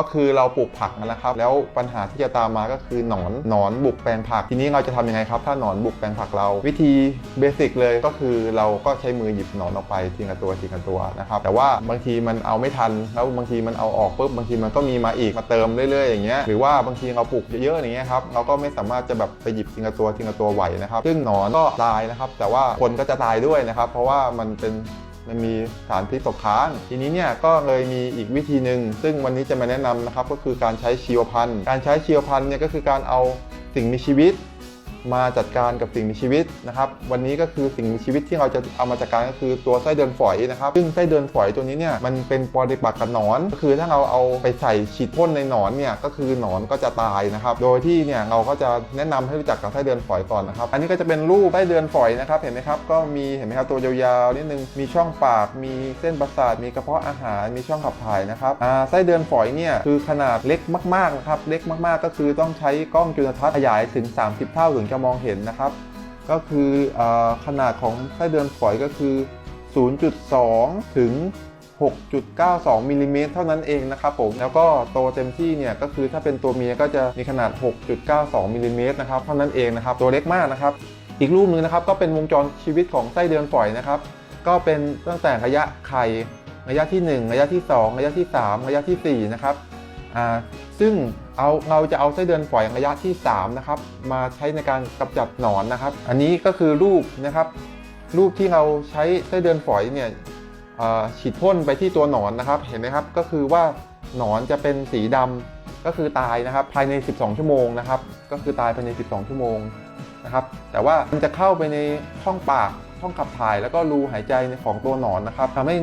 ก็คือเราปลูกผักนะครับ แล้วปัญหาที่จะตามมาก็คือหนอนหนอนบุกแปลงผัก ทีนี้เราจะทำยังไงครับ ถ้าหนอนบุกแปลงผักเรา วิธีเบสิกเลยก็คือเราก็ใช้มือหยิบหนอนออกไปทีละตัวทีละตัวนะครับแต่ว่าบางทีมันเอาไม่ทัน แล้วบางทีมันเอาออกปุ๊บบางทีมันก็มีมาอีกมาเติมเรื่อยๆอย่างเงี้ยหรือว่าบางทีเราปลูกเยอะๆอย่างเงี้ยครับเราก็ไม่สามารถจะแบบไปหยิบทีละตัวทีละตัวไหวนะครับ ซึ่งหนอนก็ตายนะครับ แต่ว่าคนก็จะตายด้วยนะครับ เพราะว่ามันเป็น มันมีสารพิษตกค้าง ทีนี้เนี่ยก็เลยมีอีกวิธีหนึ่งซึ่งวันนี้จะมาแนะนำนะครับก็คือการใช้ชีวพันธุ์ การใช้ชีวพันธุ์เนี่ยก็คือการเอาสิ่งมีชีวิต มาจัดการกับสิ่งมีชีวิตนะครับ วันนี้ก็คือสิ่งมีชีวิตที่เราจะเอามาจัดการก็คือตัวไส้เดือนฝอยนะครับ ซึ่งไส้เดือนฝอยตัวนี้เนี่ยมันเป็นปฏิปักษ์กับหนอน ก็คือถ้าเราเอาไปใส่ฉีดพ่นในหนอนเนี่ยก็คือหนอนก็จะตายนะครับ โดยที่เนี่ยเราก็จะแนะนำให้รู้จักกับไส้เดือนฝอยก่อนนะครับ อันนี้ก็จะเป็นรูปไส้เดือนฝอยนะครับ เห็นไหมครับ ก็มีเห็นไหมครับตัวยาวๆนิดนึง มีช่องปาก มีเส้นประสาท มีกระเพาะอาหาร มีช่องขับถ่ายนะครับ อ่า ไส้เดือนฝอยเนี่ยคือขนาดเล็กมากๆนะครับ เล็กมากๆ ก็คือต้องใช้กล้องจุลทรรศน์ขยายถึง 30 เท่าถึงจะมองเห็นนะครับ ก็คืออขนาดของไส้เดือนฝอยก็คือ 0.2 ถึง 6.92มิลลิเมตรเท่านั้นเองนะครับผมแล้วก็โตเต็มที่เนี่ยก็คือถ้าเป็นตัวเมียก็จะมีขนาด 6.92มิลลิเมตรนะครับเท่านั้นเองนะครับตัวเล็กมากนะครับ อีกรูปหนึ่งนะครับก็เป็นวงจรชีวิตของไส้เดือนฝอยนะครับ ก็เป็นตั้งแต่ระยะไข่ระยะที่ 1 ระยะที่ 2 ระยะที่ 3 ระยะทีสี่4นะครับอ่าซึ่ง เอาเราจะเอาไส้เดือนฝอยระยะที่3นะครับมาใช้ในการกำจัดหนอนนะครับ อันนี้ก็คือรูปนะครับ รูปที่เราใช้ไส้เดือนฝอยเนี่ยฉีดพ่นไปที่ตัวหนอนนะครับ เห็นไหมครับก็คือว่าหนอนจะเป็นสีดำก็คือตายนะครับภายใน 12 ชั่วโมงนะครับก็คือตายภายใน 12 ชั่วโมงนะครับแต่ว่ามันจะเข้าไปในช่องปากช่องขับถ่าย แล้วก็รูหายใจของตัวหนอนนะครับทำให้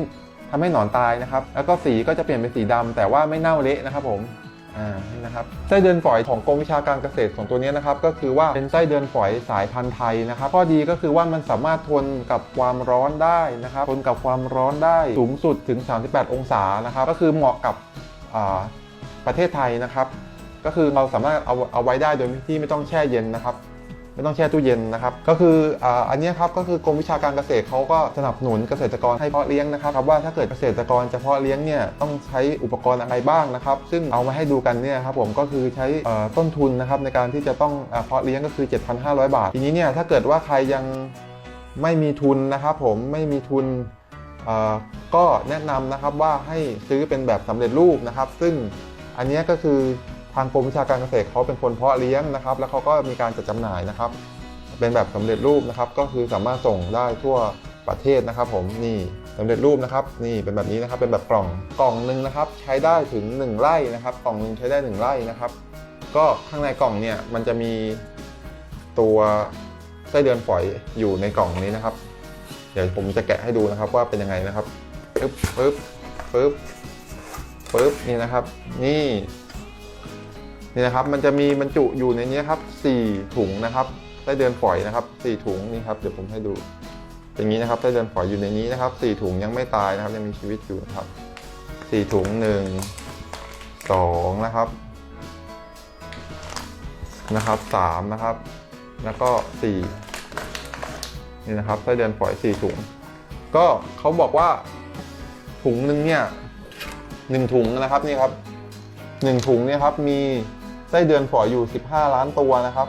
ทำให้หนอนตายนะครับ แล้วก็สีก็จะเปลี่ยนเป็นสีดำแต่ว่าไม่เน่าเละนะครับผม อ่านี่นะครับไส้เดือนฝอยของกรมวิชาการเกษตรของตัวนี้นะครับก็คือว่าเป็นไส้เดือนฝอยสายพันธุ์ไทยนะครับข้อดีก็คือว่ามันสามารถทนกับความร้อนได้นะครับทนกับความร้อนได้สูงสุดถึง 38 องศานะครับก็คือเหมาะกับประเทศไทยนะครับ ก็คือเราสามารถเอาเอาไว้ได้โดยที่ไม่ต้องแช่เย็นนะครับ ไม่ต้องแช่ตู้เย็นนะครับก็คืออันนี้ครับก็คือกรมวิชาการเกษตรเขาก็สนับสนุนเกษตรกรให้เพาะเลี้ยงนะครับว่าถ้าเกิดเกษตรกรจะเพาะเลี้ยงเนี่ยต้องใช้อุปกรณ์อะไรบ้างนะครับ ซึ่งเอามาให้ดูกันเนี่ยครับผมก็คือใช้ต้นทุนนะครับในการที่จะต้องเพาะเลี้ยงก็คือ 7,500 บาท ทีนี้เนี่ยถ้าเกิดว่าใครยังไม่มีทุนนะครับผมไม่มีทุนก็แนะนำนะครับว่าให้ซื้อเป็นแบบสำเร็จรูปนะครับ ซึ่งอันนี้ก็คือ ทางกรมวิชาการเกษตรเขาเป็นคนเพาะเลี้ยงนะครับ แล้วเขาก็มีการจัดจำหน่ายนะครับ เป็นแบบสำเร็จรูปนะครับ ก็คือสามารถส่งได้ทั่วประเทศนะครับ ผมนี่สำเร็จรูปนะครับ นี่เป็นแบบนี้นะครับเป็นแบบกล่องกล่องหนึ่งนะครับ ใช้ได้ถึง 1 ไร่นะครับ กล่องหนึ่งใช้ได้ 1 ไร่นะครับ ก็ข้างในกล่องเนี่ยมันจะมีตัวไส้เดือนฝอยอยู่ในกล่องนี้นะครับ เดี๋ยวผมจะแกะให้ดูนะครับว่าเป็นยังไงนะครับปึ๊บปึ๊บปึ๊บปึ๊บนี่นะครับ นี่ นี่นะครับมันจะมีบรรจุอยู่ในนี้ครับ4ถุงนะครับไส้เดือนฝอยนะครับ4ถุงนี่ครับเดี๋ยวผมให้ดู อย่างนี้นะครับไส้เดือนฝอยอยู่ในนี้นะครับ4ถุงยังไม่ตายนะครับยังมีชีวิตอยู่นะครับ4ถุง1 2นะครับนะครับ3นะครับ แล้วก็4นี่นะครับไส้เดือนฝอย4ถุง ก็เขาบอกว่าถุงหนึ่งเนี่ยหนึ่งถุงนะครับนี่ครับหนึ่งถุงเนี่ยครับมี ไส้เดือนฝอยอยู่ 15 ล้านตัวนะครับ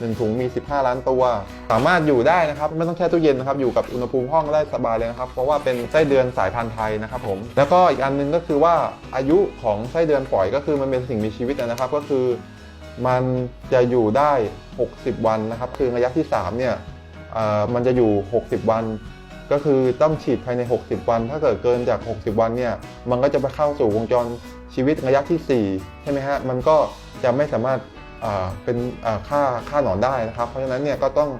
หนึ่งถุงมี 15 ล้านตัว สามารถอยู่ได้นะครับ ไม่ต้องแช่ตู้เย็นนะครับ อยู่กับอุณหภูมิห้องได้สบายเลยนะครับ เพราะว่าเป็นไส้เดือนสายพันธุ์ไทยนะครับผม แล้วก็อีกอันหนึงก็คือว่าอายุของไส้เดือนฝอยก็คือมันเป็นสิ่งมีชีวิตนะครับ ก็คือมันจะอยู่ได้ 60 วันนะครับ คือระยะที่ 3 เนี่ยมันจะอยู่ 60 วัน ก็คือต้องฉีดภายใน 60 วัน ถ้าเกิดเกินจาก 60 วันเนี่ย มันก็จะไปเข้าสู่วงจร ชีวิตระยะที่4ใช่ไหมฮะมันก็จะไม่สามารถเป็นอ่าฆ่าหนอนได้นะครับ เพราะฉะนั้นเนี่ยก็ต้อง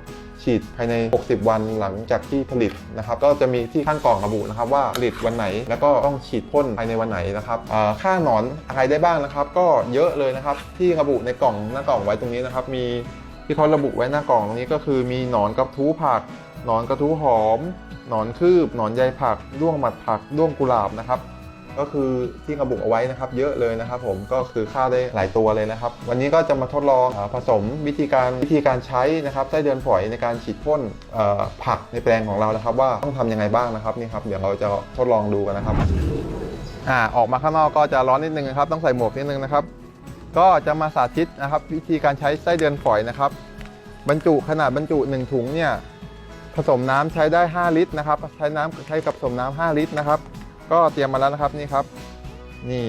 ฉีดภายใน 60 วันหลังจากที่ผลิตนะครับ ก็จะมีที่ข้างกล่องระบุนะครับว่าผลิตวันไหน แล้วก็ต้องฉีดพ่นภายในวันไหนนะครับอ่าฆ่าหนอนอะไรได้บ้างนะครับ ก็เยอะเลยนะครับที่ระบุในกล่องหน้ากล่องไว้ตรงนี้นะครับ มีที่เขาระบุไว้หน้ากล่องตรงนี้ก็คือมีหนอนกระทู้ผักหนอนกระทู้หอมหนอนคืบหนอนใยผักด้วงหมัดผักด้วงกุหลาบนะครับ ก็คือที่กระบุเอาไว้นะครับ เยอะเลยนะครับ ผมก็คือฆ่าได้หลายตัวเลยนะครับ วันนี้ก็จะมาทดลองอผสมวิธีการวิธีการใช้นะครับไส้เดือนฝอยในการฉีดพ่นผักในแปลงของเรานะครับ ว่าต้องทำยังไงบ้างนะครับนี่ครับเดี๋ยวเราจะทดลองดูกันนะครับอ่าออกมาข้างนอกก็จะร้อนนิดนึงนะครับ ต้องใส่หมวกนิดนึงนะครับ ก็จะมาสาธิตนะครับ วิธีการใช้ไส้เดือนฝอยนะครับ บรรจุขนาดบรรจุ 1 ถุงเนี่ยผสมน้ำใช้ได้ 5 ลิตรนะครับ ใช้น้ำใช้กับผสมน้ำ5ลิตรนะครับ ก็เตรียมมาแล้วนะครับนี่ครับ นี่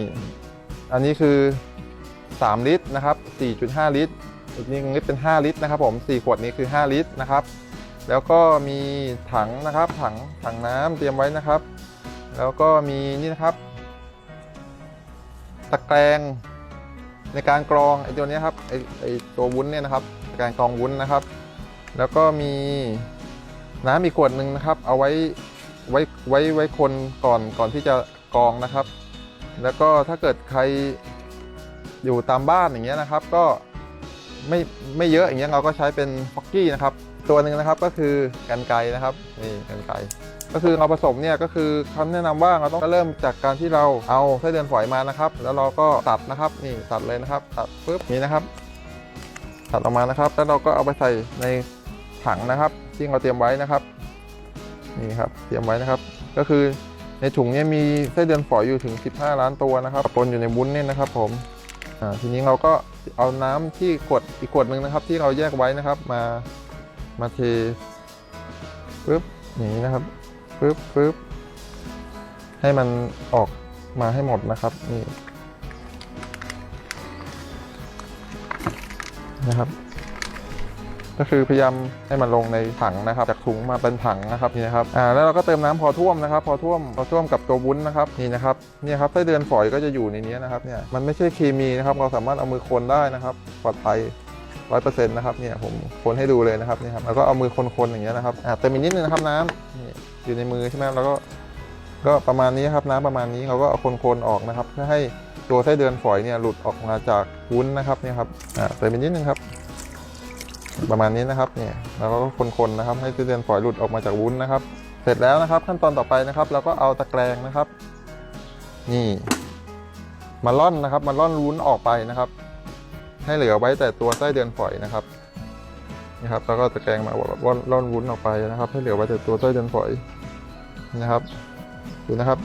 อันนี้คือ 3 ลิตรนะครับ 4.5 ลิตร อีกนิดนึงเป็น 5 ลิตรนะครับ ผม4ขวดนี้คือ 5 ลิตรนะครับ แล้วก็มีถังนะครับ ถังถังน้ำเตรียมไว้นะครับ แล้วก็มีนี่นะครับ ตะแกรงในการกรองไอ้ตัวนี้ครับไอ้ไอ้ตัววุ้นเนี่ยนะครับตะแกรงกรองวุ้นนะครับ แล้วก็มีน้ำอีกขวดหนึ่งนะครับ เอาไว้ ไว้ไว้ไว้คนก่อนก่อนที่จะกองนะครับ แล้วก็ถ้าเกิดใครอยู่ตามบ้านอย่างเงี้ยนะครับ ก็ไม่ไม่เยอะอย่างเงี้ยเราก็ใช้เป็นฟอกกี้นะครับ ตัวหนึ่งนะครับก็คือกันไกนะครับนี่กันไกก็คือเราผสมเนี่ยก็คือคำแนะนำว่าเราต้องเริ่มจากการที่เราเอาไส้เดือนฝอยมานะครับ แล้วเราก็ตัดนะครับนี่ตัดเลยนะครับ ตัดปุ๊บนี่นะครับ ตัดออกมานะครับ แล้วเราก็เอาไปใส่ในถังนะครับ ที่เราเตรียมไว้นะครับ นี่ครับเตรียมไว้นะครับ ก็คือในถุงนี้มีไส้เดือนฝอยอยู่ถึง 15 ล้านตัวนะครับปนอยู่ในวุ้นเนี่ยนะครับ ผมทีนี้เราก็เอาน้ำที่ขวดอีกขวดหนึ่งนะครับ ที่เราแยกไว้นะครับมามาเทปึ๊บอย่างนี้นะครับปึ๊บปึ๊บให้มันออกมาให้หมดนะครับนี่นะครับ ก็คือพยายามให้มันลงในถังนะครับ จากถุงมาเป็นถังนะครับนี่นะครับอ่าแล้วเราก็เติมน้ำพอท่วมนะครับ พอท่วมพอท่วมกับตัววุ้นนะครับนี่นะครับนี่ครับไส้เดือนฝอยก็จะอยู่ในนี้นะครับเนี่ยมันไม่ใช่เคมีนะครับ เราสามารถเอามือคนได้นะครับปลอดภัยร้อยเปอร์เซ็นต์นะครับเนี่ยผมคนให้ดูเลยนะครับนี่ครับแล้วก็เอามือคนๆอย่างเงี้ยนะครับอ่าเติมอีกนิดนึงนะครับน้ำนี่อยู่ในมือใช่ไหมแล้วก็ก็ประมาณนี้ครับน้ำประมาณนี้เราก็เอาคนๆออกนะครับ เพื่อให้ตัวไส้เดือนฝอยเนี่ยหลุดออกมาจากวุ้นนะครับเนี่ยครับอ่าเติมอีกนิดนึงครับ ประมาณนี้นะครับเนี่ยแล้วก็คนๆนะครับให้ไส้เดือนฝอยหลุดออกมาจากวุ้นนะครับ เสร็จแล้วนะครับ ขั้นตอนต่อไปนะครับเราก็เอาตะแกรงนะครับ นี่มาล่อนนะครับมาล่อนวุ้นออกไปนะครับ ให้เหลือไว้แต่ตัวไส้เดือนฝอยนะครับนี่ครับแล้วก็ตะแกรงมาล่อนล่อนวุ้นออกไปนะครับ ให้เหลือไว้แต่ตัวไส้เดือนฝอยนะครับดูนะครับ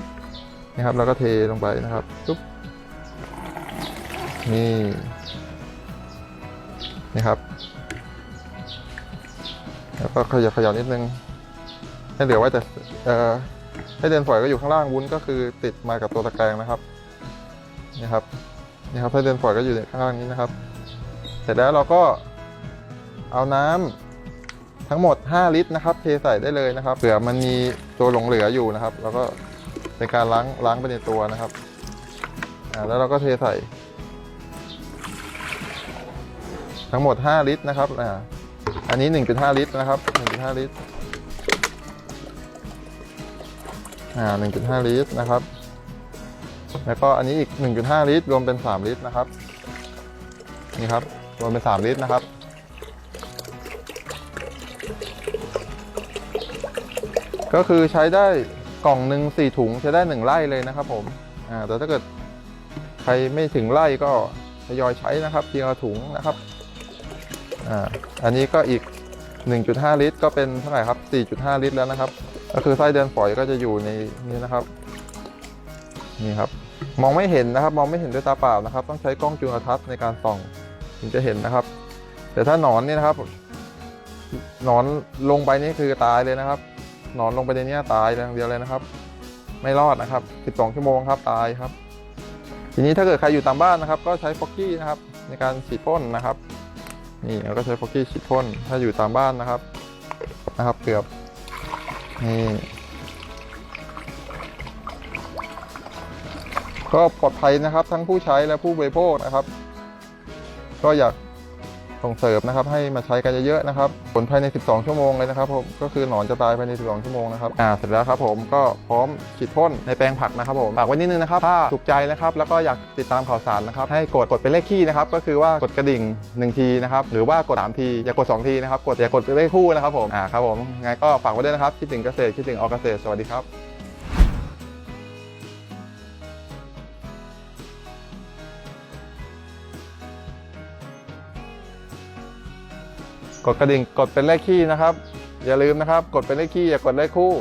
นี่ครับ แล้วก็เทลงไปนะครับปุ๊บนี่นี่ครับ แล้วก็ขยับขยับนิดนึง ให้เหลือไว้แต่เอ่อให้เดือนฝอยก็อยู่ข้างล่างวุ้นก็คือติดมากับตัวตะแกรงนะครับนี่ครับนี่ครับให้เดือนฝอยก็อยู่ในข้างล่างนี้นะครับ เสร็จแล้วเราก็เอาน้ำทั้งหมด 5 ลิตรนะครับ เทใส่ได้เลยนะครับเผื่อมันมีตัวหลงเหลืออยู่นะครับ แล้วก็เป็นการล้างล้างไปในตัวนะครับแล้วเราก็เทใส่ ทั้งหมด 5 ลิตรนะครับอ่า อันนี้ 1.5 ลิตรนะครับ 1.5 ลิตร อ่า 1.5 ลิตรนะครับ แล้วก็อันนี้อีก 1.5 ลิตร รวมเป็น 3 ลิตรนะครับ นี่ครับ รวมเป็น 3 ลิตรนะครับ ก็คือใช้ได้กล่องหนึ่งสี่ถุงใช้ได้หนึ่งไร่เลยนะครับผม อ่า แต่ถ้าเกิดใครไม่ถึงไร่ก็ทยอยใช้นะครับทีละถุงนะครับ อ่าอันนี้ก็อีก 1.5 ลิตร ก็เป็นเท่าไหร่ครับ 4.5 ลิตรแล้วนะครับ ก็คือไส้เดือนฝอยก็จะอยู่ในนี้นะครับนี่ครับ มองไม่เห็นนะครับ มองไม่เห็นด้วยตาเปล่านะครับ ต้องใช้กล้องจุลทรรศน์ในการส่องถึงจะเห็นนะครับ แต่ถ้าหนอนนี่นะครับหนอนลงไปนี่คือตายเลยนะครับหนอนลงไปในเนี้ยตายอย่างเดียวเลยนะครับ ไม่รอดนะครับ 12 ชั่วโมงครับตายครับ ทีนี้ถ้าเกิดใครอยู่ตามบ้านนะครับ ก็ใช้ฟอกกี้นะครับในการฉีดพ่นนะครับ นี่เราก็ใช้ฟอกกี้ฉีดพ่นถ้าอยู่ตามบ้านนะครับนะครับเกือบนี่ก็ปลอดภัยนะครับทั้งผู้ใช้และผู้บริโภคนะครับ ก็อยาก ส่งเสริมนะครับให้มาใช้กันเยอะๆนะครับผลภายใน 12 ชั่วโมงเลยนะครับผมก็คือหนอนจะตายภายใน 12 ชั่วโมงนะครับอ่าเสร็จแล้วครับผมก็พร้อมฉีดพ่นในแปลงผักนะครับผมฝากไว้นิดนึงนะครับถ้าถูกใจนะครับแล้วก็อยากติดตามข่าวสารนะครับให้กดกดเป็นเลขคี่นะครับก็คือว่ากดกระดิ่ง 1 ทีนะครับหรือว่ากด 3 ทีอย่ากด 2 ทีนะครับกดอย่ากดเป็นเลขคู่นะครับผมอ่าครับผมไงก็ฝากไว้ด้วยนะครับคิดถึงเกษตรคิดถึงออกเกษตรสวัสดีครับ กดกระดิ่งกดเป็นเลขคี่นะครับ อย่าลืมนะครับ กดเป็นเลขคี่อย่ากดเลขคู่